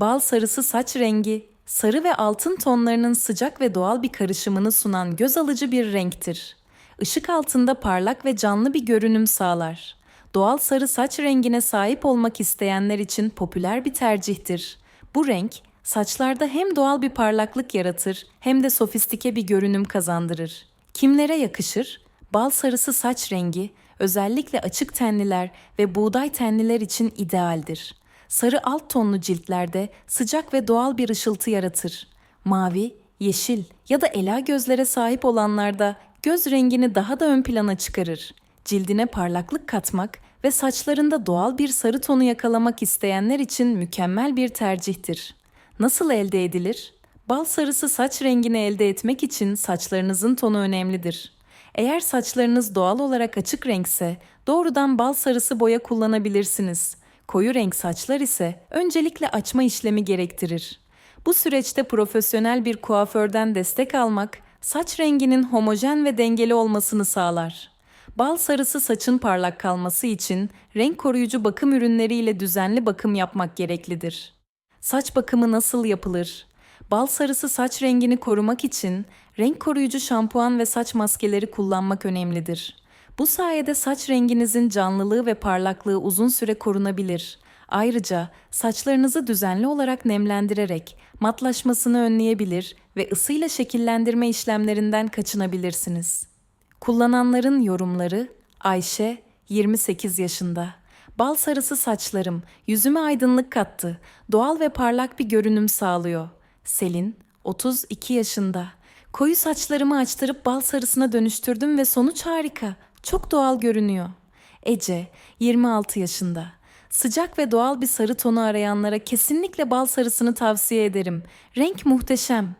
Bal sarısı saç rengi, sarı ve altın tonlarının sıcak ve doğal bir karışımını sunan göz alıcı bir renktir. Işık altında parlak ve canlı bir görünüm sağlar. Doğal sarı saç rengine sahip olmak isteyenler için popüler bir tercihtir. Bu renk, saçlarda hem doğal bir parlaklık yaratır hem de sofistike bir görünüm kazandırır. Kimlere yakışır? Bal sarısı saç rengi özellikle açık tenliler ve buğday tenliler için idealdir. Sarı alt tonlu ciltlerde sıcak ve doğal bir ışıltı yaratır. Mavi, yeşil ya da ela gözlere sahip olanlarda göz rengini daha da ön plana çıkarır. Cildine parlaklık katmak ve saçlarında doğal bir sarı tonu yakalamak isteyenler için mükemmel bir tercihtir. Nasıl elde edilir? Bal sarısı saç rengini elde etmek için saçlarınızın tonu önemlidir. Eğer saçlarınız doğal olarak açık renkse doğrudan bal sarısı boya kullanabilirsiniz. Koyu renk saçlar ise öncelikle açma işlemi gerektirir. Bu süreçte profesyonel bir kuaförden destek almak saç renginin homojen ve dengeli olmasını sağlar. Bal sarısı saçın parlak kalması için renk koruyucu bakım ürünleriyle düzenli bakım yapmak gereklidir. Saç bakımı nasıl yapılır? Bal sarısı saç rengini korumak için renk koruyucu şampuan ve saç maskeleri kullanmak önemlidir. Bu sayede saç renginizin canlılığı ve parlaklığı uzun süre korunabilir. Ayrıca saçlarınızı düzenli olarak nemlendirerek matlaşmasını önleyebilir ve ısıyla şekillendirme işlemlerinden kaçınabilirsiniz. Kullananların yorumları Ayşe 28 yaşında. Bal sarısı saçlarım yüzüme aydınlık kattı. Doğal ve parlak bir görünüm sağlıyor. Selin 32 yaşında. Koyu saçlarımı açtırıp bal sarısına dönüştürdüm ve sonuç harika. Çok doğal görünüyor. Ece 26 yaşında. Sıcak ve doğal bir sarı tonu arayanlara kesinlikle bal sarısını tavsiye ederim. Renk muhteşem.